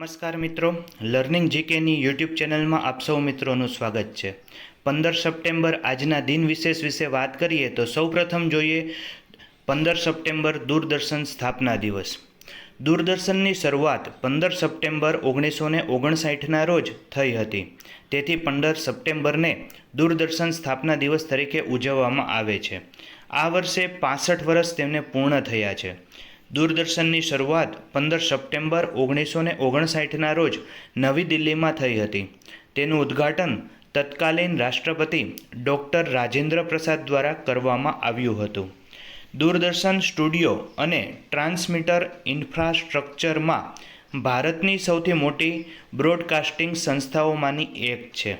નમસ્કાર મિત્રો. Learning જીકેની YouTube ચેનલમાં આપ સૌ મિત્રોનું સ્વાગત છે. પંદર સપ્ટેમ્બર આજના દિન વિશેષ વિશે વાત કરીએ તો સૌપ્રથમ જોઈએ પંદર સપ્ટેમ્બર દૂરદર્શન સ્થાપના દિવસ. દૂરદર્શનની શરૂઆત પંદર સપ્ટેમ્બર ઓગણીસો ને ઓગણસાઠના રોજ થઈ હતી. તેથી પંદર સપ્ટેમ્બરને દૂરદર્શન સ્થાપના દિવસ તરીકે ઉજવવામાં આવે છે. આ વર્ષે પાસઠ વર્ષ તેમને પૂર્ણ થયા છે. દૂરદર્શનની શરૂઆત પંદર સપ્ટેમ્બર ઓગણીસો ને ઓગણસાઠના રોજ નવી દિલ્હીમાં થઈ હતી. તેનું ઉદ્ઘાટન તત્કાલીન રાષ્ટ્રપતિ ડૉક્ટર રાજેન્દ્ર પ્રસાદ દ્વારા કરવામાં આવ્યું હતું. દૂરદર્શન સ્ટુડિયો અને ટ્રાન્સમીટર ઇન્ફ્રાસ્ટ્રક્ચરમાં ભારતની સૌથી મોટી બ્રોડકાસ્ટિંગ સંસ્થાઓમાંની એક છે.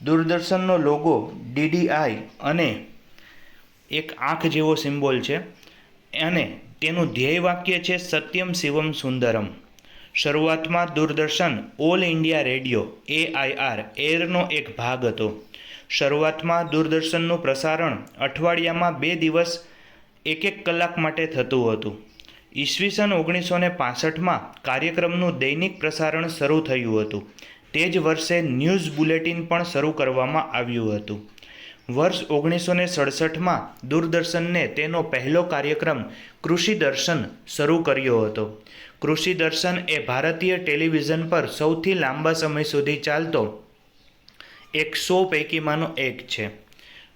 દૂરદર્શનનો લોગો ડીડીઆઈ અને એક આંખ જેવો સિમ્બોલ છે. અને તેનું ધ્યેય વાક્ય છે સત્યમ શિવમ સુંદરમ. શરૂઆતમાં Doordarshan, All India Radio AIR એરનો એક ભાગ હતો. શરૂઆતમાં દૂરદર્શનનું પ્રસારણ અઠવાડિયામાં બે દિવસ એક એક કલાક માટે થતું હતું. ઈસવીસન ઓગણીસો ને પાસઠમાં કાર્યક્રમનું દૈનિક પ્રસારણ શરૂ થયું હતું. તે જ વર્ષે ન્યૂઝ બુલેટિન પણ શરૂ કરવામાં આવ્યું હતું. વર્ષ ઓગણીસો ને સડસઠમાં દૂરદર્શનને તેનો પહેલો કાર્યક્રમ કૃષિ દર્શન શરૂ કર્યો હતો. કૃષિ દર્શન એ ભારતીય ટેલિવિઝન પર સૌથી લાંબા સમય સુધી ચાલતો એક સો પૈકીમાંનો એક છે.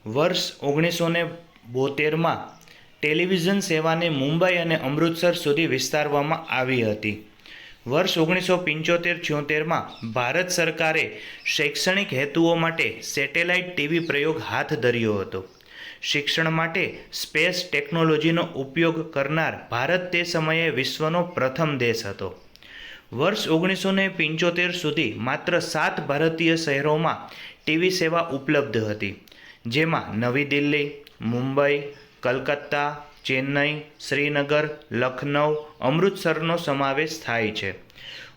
વર્ષ ઓગણીસો ને બોતેરમાં ટેલિવિઝન સેવાને મુંબઈ અને અમૃતસર સુધી વિસ્તારવામાં આવી હતી. વર્ષ ઓગણીસો પંચોતેર છોતેરમાં ભારત સરકારે શૈક્ષણિક હેતુઓ માટે સેટેલાઇટ ટીવી પ્રયોગ હાથ ધર્યો હતો. શિક્ષણ માટે સ્પેસ ટેકનોલોજીનો ઉપયોગ કરનાર ભારત તે સમયે વિશ્વનો પ્રથમ દેશ હતો. વર્ષ ઓગણીસો ને પંચોતેર સુધી માત્ર સાત ભારતીય શહેરોમાં ટીવી સેવા ઉપલબ્ધ હતી. જેમાં નવી દિલ્હી, મુંબઈ, કલકત્તા ચેન્નઈ, શ્રીનગર લખનઉ અમૃતસરનો સમાવેશ થાય છે.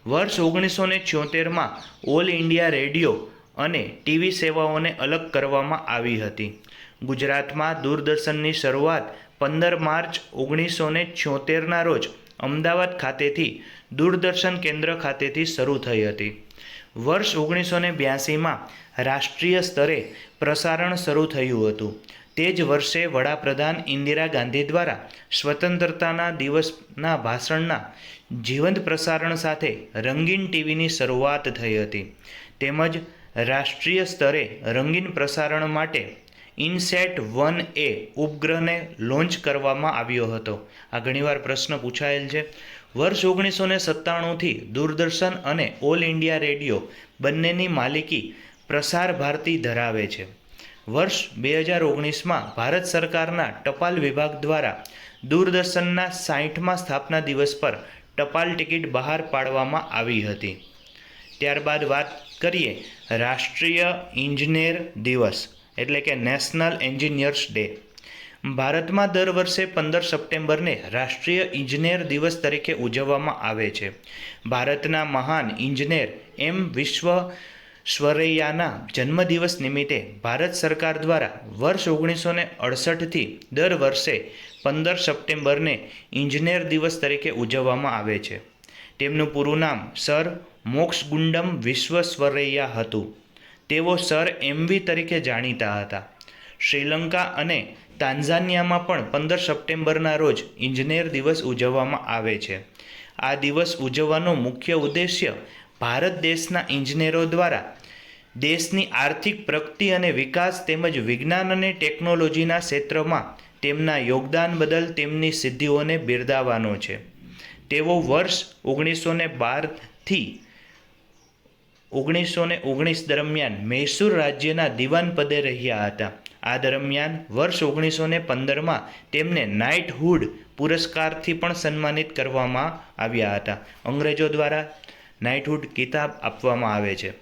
વર્ષ ઓગણીસો ને છોતેરમાં ઓલ ઇન્ડિયા રેડિયો અને ટીવી સેવાઓને અલગ કરવામાં આવી હતી. ગુજરાતમાં દૂરદર્શનની શરૂઆત પંદર માર્ચ ઓગણીસો ને છોતેરના રોજ અમદાવાદ ખાતેથી દૂરદર્શન કેન્દ્ર ખાતેથી શરૂ થઈ હતી. વર્ષ ઓગણીસો ને બ્યાસીમાં રાષ્ટ્રીય સ્તરે પ્રસારણ શરૂ થયું હતું. તે જ વર્ષે વડાપ્રધાન ઇન્દિરા ગાંધી દ્વારા સ્વતંત્રતાના દિવસના ભાષણના જીવંત પ્રસારણ સાથે રંગીન ટીવીની શરૂઆત થઈ હતી. તેમજ રાષ્ટ્રીય સ્તરે રંગીન પ્રસારણ માટે ઇનસેટ વન એ ઉપગ્રહને લોન્ચ કરવામાં આવ્યો હતો. આ ઘણીવાર પ્રશ્ન પૂછાયેલ છે. વર્ષ ઓગણીસો ને સત્તાણુંથી દૂરદર્શન અને ઓલ ઇન્ડિયા રેડિયો બંનેની માલિકી પ્રસાર ભારતી ધરાવે છે. વર્ષ બે હજાર ઓગણીસમાં ભારત સરકારના ટપાલ વિભાગ દ્વારા દૂરદર્શનના સાહીઠમાં સ્થાપના દિવસ પર ટપાલ ટિકિટ બહાર પાડવામાં આવી હતી. ત્યારબાદ વાત કરીએ રાષ્ટ્રીય ઇન્જિનિયર દિવસ, એટલે કે નેશનલ એન્જિનિયર્સ ડે. ભારતમાં દર વર્ષે પંદર સપ્ટેમ્બરને રાષ્ટ્રીય ઇજનેર દિવસ તરીકે ઉજવવામાં આવે છે. ભારતના મહાન ઇજનેર એમ વિશ્વ સ્વરૈયાના જન્મદિવસ નિમિત્તે ભારત સરકાર દ્વારા વર્ષ ઓગણીસો ને અડસઠથી દર વર્ષે પંદર સપ્ટેમ્બરને ઇજનેર દિવસ તરીકે ઉજવવામાં આવે છે. તેમનું પૂરું નામ સર મોક્ષગુંડમ વિશ્વસ્વરૈયા હતું. તેઓ સર એમવી તરીકે જાણીતા હતા. શ્રીલંકા અને તાન્ઝાનિયામાં પણ પંદર સપ્ટેમ્બરના રોજ ઇજનેર દિવસ ઉજવવામાં આવે છે. આ દિવસ ઉજવવાનો મુખ્ય ઉદ્દેશ્ય ભારત દેશના ઇજનેરો દ્વારા દેશની આર્થિક પ્રગતિ અને વિકાસ તેમજ વિજ્ઞાન અને ટેકનોલોજીના ક્ષેત્રમાં તેમના યોગદાન બદલ તેમની સિદ્ધિઓને બિરદાવવાનો છે. તેઓ વર્ષ ઓગણીસો ને બારથી ઓગણીસો ને ઓગણીસ દરમિયાન મૈસૂર રાજ્યના દિવાન પદે રહ્યા હતા. આ દરમિયાન વર્ષ ઓગણીસો ને પંદરમાં તેમને નાઇટહુડ પુરસ્કારથી પણ સન્માનિત કરવામાં આવ્યા હતા. અંગ્રેજો દ્વારા નાઇટહુડ કિતાબ આપવામાં આવે છે.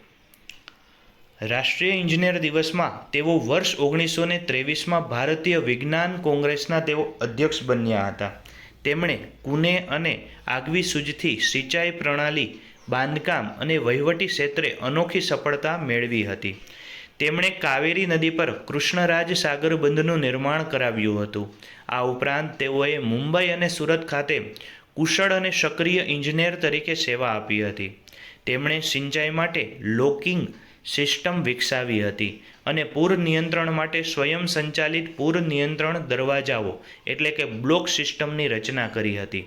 રાષ્ટ્રીય ઇજનેર દિવસમાં તેઓ વર્ષ ઓગણીસો ને ત્રેવીસમાં ભારતીય વિજ્ઞાન કોંગ્રેસના તેઓ અધ્યક્ષ બન્યા હતા. તેમણે કુને અને આગવી સૂઝથી સિંચાઈ પ્રણાલી, બાંધકામ અને વહીવટી ક્ષેત્રે અનોખી સફળતા મેળવી હતી. તેમણે કાવેરી નદી પર કૃષ્ણરાજ સાગર બંધનું નિર્માણ કરાવ્યું હતું. આ ઉપરાંત તેઓએ મુંબઈ અને સુરત ખાતે કુશળ અને સક્રિય ઇજનેર તરીકે સેવા આપી હતી. તેમણે સિંચાઈ માટે લોકિંગ સિસ્ટમ વિકસાવી હતી અને પૂર નિયંત્રણ માટે સ્વયં સંચાલિત પૂર નિયંત્રણ દરવાજાઓ, એટલે કે બ્લોક સિસ્ટમની રચના કરી હતી.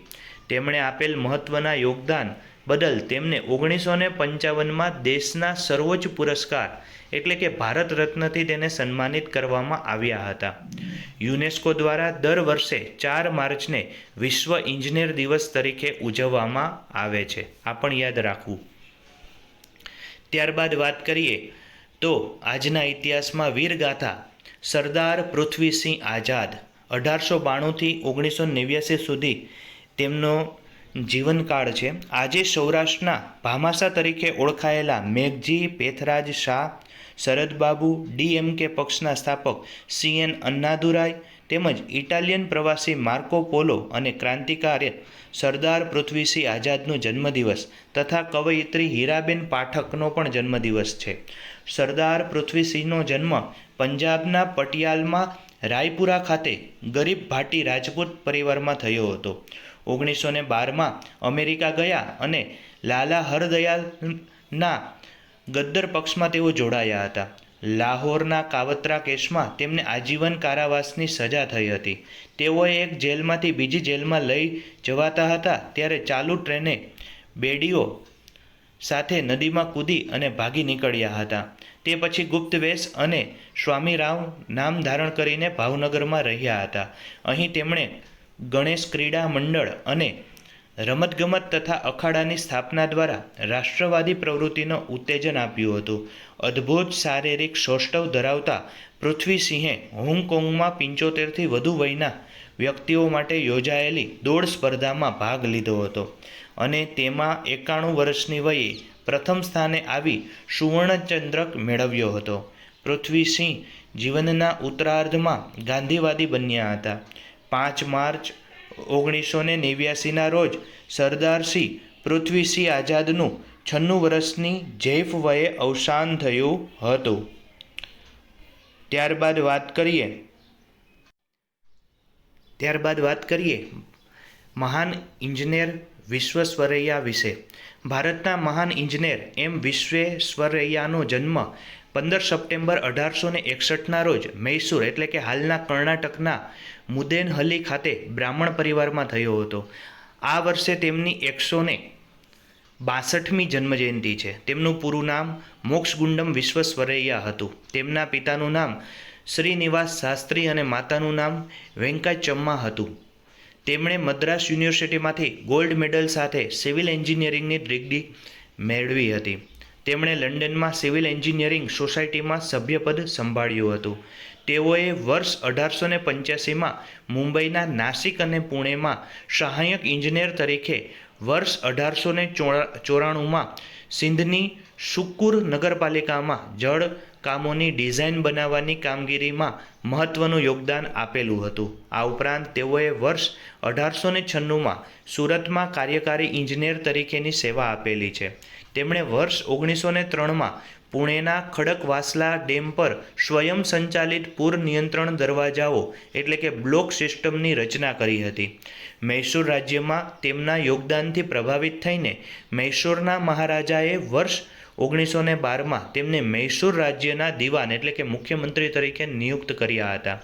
તેમણે આપેલ મહત્ત્વના યોગદાન બદલ તેમને ઓગણીસો ને પંચાવનમાં દેશના સર્વોચ્ચ પુરસ્કાર એટલે કે ભારત રત્નથી તેને સન્માનિત કરવામાં આવ્યા હતા. યુનેસ્કો દ્વારા દર વર્ષે ચાર માર્ચને વિશ્વ ઇજનેર દિવસ તરીકે ઉજવવામાં આવે છે. આ પણ યાદ રાખવું. ત્યારબાદ વાત કરીએ તો આજના ઇતિહાસમાં વીરગાથા સરદાર પૃથ્વીસિંહ આઝાદ અઢારસો બાણુંથી ઓગણીસો નેવ્યાસી સુધી તેમનો જીવનકાળ છે. આજે સૌરાષ્ટ્રના ભામાસા તરીકે ઓળખાયેલા મેઘજી, પેથરાજ શાહ શરદબાબુ ડીએમકે પક્ષના સ્થાપક સીએન અન્નાદુરાય તેમજ ઇટાલિયન પ્રવાસી માર્કો પોલો અને ક્રાંતિકારી સરદાર પૃથ્વીસિંહ આઝાદનો જન્મદિવસ તથા કવયિત્રી હીરાબેન પાઠકનો પણ જન્મદિવસ છે. સરદાર પૃથ્વીસિંહનો જન્મ પંજાબના પટિયાલમાં રાયપુરા ખાતે ગરીબ ભાટી રાજપૂત પરિવારમાં થયો હતો. ઓગણીસો ને બારમાં અમેરિકા ગયા અને લાલા હરદયાલના ગદ્દર પક્ષમાં તેઓ જોડાયા હતા. લાહોરના કાવતરા કેસમાં તેમને આજીવન કારાવાસની સજા થઈ હતી. તેઓએ એક જેલમાંથી બીજી જેલમાં લઈ જવાતા હતા, ત્યારે ચાલુ ટ્રેને બેડીઓ સાથે નદીમાં કૂદી અને ભાગી નીકળ્યા હતા. તે પછી ગુપ્ત વેશ અને સ્વામીરાવ નામ ધારણ કરીને ભાવનગરમાં રહ્યા હતા. અહીં તેમણે ગણેશ ક્રીડા મંડળ અને રમતગમત તથા અખાડાની સ્થાપના દ્વારા રાષ્ટ્રવાદી પ્રવૃત્તિનો ઉત્તેજન આપ્યું હતું. અદ્ભુત શારીરિક સૌષ્ઠવ ધરાવતા પૃથ્વીસિંહે હોંગકોંગમાં પંચોતેરથી વધુ વયના વ્યક્તિઓ માટે યોજાયેલી દોડ સ્પર્ધામાં ભાગ લીધો હતો અને તેમાં એકાણું વર્ષની વયે પ્રથમ સ્થાને આવી સુવર્ણચંદ્રક મેળવ્યો હતો. પૃથ્વીસિંહ જીવનના ઉત્તરાર્ધમાં ગાંધીવાદી બન્યા હતા. પાંચ માર્ચ ઓગણીસો ને નેવ્યાસીના રોજ સરદારસિંહ પૃથ્વીસિંહ આઝાદનું છન્નું વર્ષની જૈફ વયે અવસાન થયું હતું. ત્યારબાદ વાત કરીએ. ત્યારબાદ વાત કરીએ મહાન ઇજનેર વિશ્વેશ્વરૈયા વિશે. ભારતના મહાન ઇજનેર એમ વિશ્વેશ્વરૈયાનો જન્મ પંદર સપ્ટેમ્બર અઢારસો ને એકસઠના રોજ મૈસૂર એટલે કે હાલના કર્ણાટકના મુદેનહલ્લી ખાતે બ્રાહ્મણ પરિવારમાં થયો હતો. આ વર્ષે તેમની એકસો ને બાસઠમી જન્મજયંતિ છે. તેમનું પૂરું નામ મોક્ષગુંડમ વિશ્વસ્વરૈયા હતું. તેમના પિતાનું નામ શ્રીનિવાસ શાસ્ત્રી અને માતાનું નામ વેંકાચમ્મા હતું. તેમણે મદ્રાસ યુનિવર્સિટીમાંથી ગોલ્ડ મેડલ સાથે સિવિલ એન્જિનિયરિંગની ડિગ્રી મેળવી હતી. તેમણે લંડનમાં સિવિલ એન્જિનિયરિંગ સોસાયટીમાં સભ્યપદ સંભાળ્યું હતું. તેઓએ વર્ષ અઢારસો ને પંચ્યાસીમાં મુંબઈના નાસિક અને પુણેમાં સહાયક ઇજનેર તરીકે વર્ષ અઢારસો ને ચોરાણુંમાં સિંધની સુકુર નગરપાલિકામાં જળ કામોની ડિઝાઇન બનાવવાની કામગીરીમાં મહત્ત્વનું યોગદાન આપેલું હતું. આ ઉપરાંત તેઓએ વર્ષ અઢારસો ને છન્નુંમાં સુરતમાં કાર્યકારી ઇજનેર તરીકેની સેવા આપેલી છે. તેમણે વર્ષ ઓગણીસો ને ત્રણમાં પુણેના ખડકવાસલા ડેમ પર સ્વયં સંચાલિત પૂર નિયંત્રણ દરવાજાઓ એટલે કે બ્લોક સિસ્ટમની રચના કરી હતી. મૈસૂર રાજ્યમાં તેમના યોગદાનથી પ્રભાવિત થઈને મૈસૂરના મહારાજાએ વર્ષ ઓગણીસો ને બારમાં તેમને મૈસૂર રાજ્યના દિવાન એટલે કે મુખ્યમંત્રી તરીકે નિયુક્ત કર્યા હતા.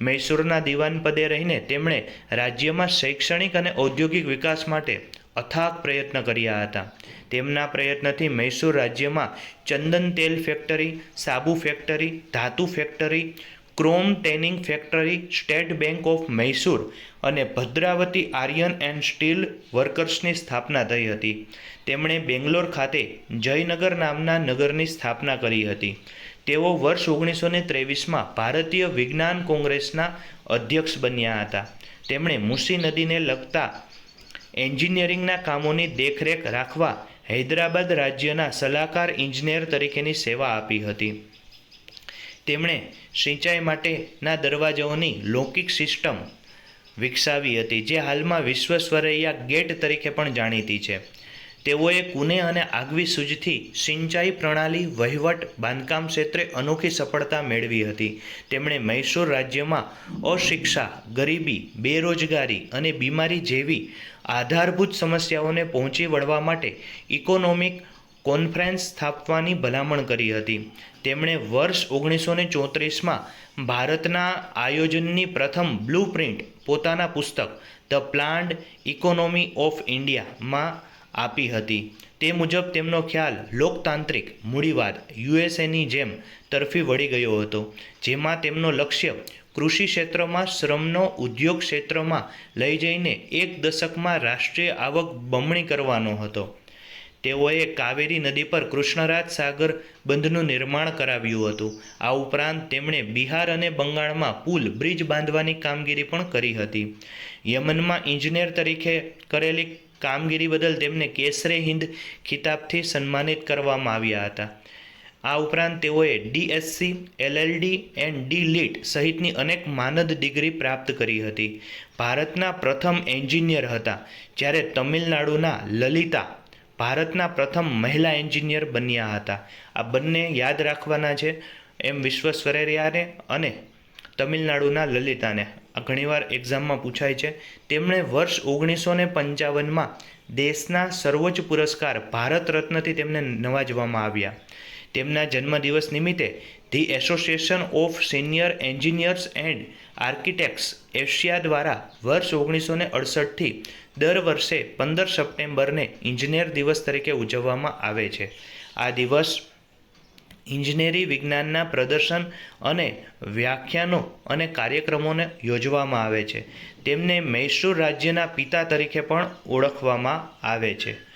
મૈસૂરના દિવાન પદે રહીને તેમણે રાજ્યમાં શૈક્ષણિક અને ઔદ્યોગિક વિકાસ માટે અથાગ પ્રયત્ન કર્યા હતા. તેમના પ્રયત્નથી મૈસૂર રાજ્યમાં ચંદન તેલ ફેક્ટરી, સાબુ ફેક્ટરી, ધાતુ factory chrome tanning factory, State Bank of Mysore અને ભદ્રાવતી આર્યન એન્ડ સ્ટીલ વર્કર્સની સ્થાપના થઈ હતી. તેમણે બેંગ્લોર ખાતે જયનગર નામના નગરની સ્થાપના કરી હતી. તેઓ વર્ષ ઓગણીસો ને ત્રેવીસમાં ભારતીય વિજ્ઞાન કોંગ્રેસના અધ્યક્ષ બન્યા હતા. તેમણે મુસી નદીને લગતા એન્જિનિયરિંગના કામોની દેખરેખ રાખવા હૈદરાબાદ રાજ્યના સલાહકાર ઇજનેર તરીકેની સેવા આપી હતી. તેમણે સિંચાઈ માટેના દરવાજાઓની લૌકિક સિસ્ટમ વિકસાવી હતી, જે હાલમાં વિશ્વેશ્વરૈયા ગેટ તરીકે પણ જાણીતી છે. તેઓએ કુને અને આગવી સૂઝથી સિંચાઈ પ્રણાલી, વહીવટ, બાંધકામ ક્ષેત્રે અનોખી સફળતા મેળવી હતી. તેમણે મૈસૂર રાજ્યમાં અશિક્ષા, ગરીબી, બેરોજગારી અને બીમારી જેવી આધારભૂત સમસ્યાઓને પહોંચી વળવા માટે ઇકોનોમિક કોન્ફરન્સ સ્થાપવાની ભલામણ કરી હતી. તેમણે વર્ષ ઓગણીસો ને ચોત્રીસમાં ભારતના આયોજનની પ્રથમ બ્લુ પ્રિન્ટ પોતાના પુસ્તક ધ પ્લાન્ડ ઇકોનોમી ઓફ ઇન્ડિયામાં આપી હતી. તે મુજબ તેમનો ખ્યાલ લોકતાંત્રિક મૂડીવાદ યુએસએની જેમ તરફી વળી ગયો હતો, જેમાં તેમનો લક્ષ્ય કૃષિ ક્ષેત્રમાં શ્રમનો ઉદ્યોગ ક્ષેત્રમાં લઈ જઈને એક દશકમાં રાષ્ટ્રીય આવક બમણી કરવાનો હતો. તેઓએ કાવેરી નદી પર કૃષ્ણરાજ સાગર બંધનું નિર્માણ કરાવ્યું હતું. આ ઉપરાંત તેમણે બિહાર અને બંગાળમાં પુલ, બ્રિજ બાંધવાની કામગીરી પણ કરી હતી. યમનમાં ઇજનેર તરીકે કરેલી કામગીરી બદલ તેમને કેસરે હિન્દ ખિતાબથી સન્માનિત કરવામાં આવ્યા હતા. આ ઉપરાંત તેઓએ DSc LLD and D Litt સહિતની અનેક માનદ ડિગ્રી પ્રાપ્ત કરી હતી. ભારતના પ્રથમ એન્જિનિયર હતા, જ્યારે તમિલનાડુના લલિતા ભારતના પ્રથમ મહિલા એન્જિનિયર બન્યા હતા. આ બંને યાદ રાખવાના છે એમ વિશ્વેશ્વરૈયાને અને તમિલનાડુના લલિતાને. આ ઘણીવાર એક્ઝામમાં પૂછાય છે, તેમણે વર્ષ ઓગણીસો ને પંચાવનમાં દેશના સર્વોચ્ચ પુરસ્કાર ભારત રત્નથી તેમને નવાજવામાં આવ્યા. તેમના જન્મદિવસ નિમિત્તે the Association of Senior Engineers and Architects Asia દ્વારા વર્ષ ઓગણીસો ને અડસઠથી દર વર્ષે પંદર સપ્ટેમ્બરને ઇજનેર દિવસ તરીકે ઉજવવામાં આવે છે. આ દિવસ ઇજનેરી વિજ્ઞાનના પ્રદર્શન અને વ્યાખ્યાનો અને કાર્યક્રમોને યોજવામાં આવે છે. તેમને મૈસૂર રાજ્યના પિતા તરીકે પણ ઓળખવામાં આવે છે.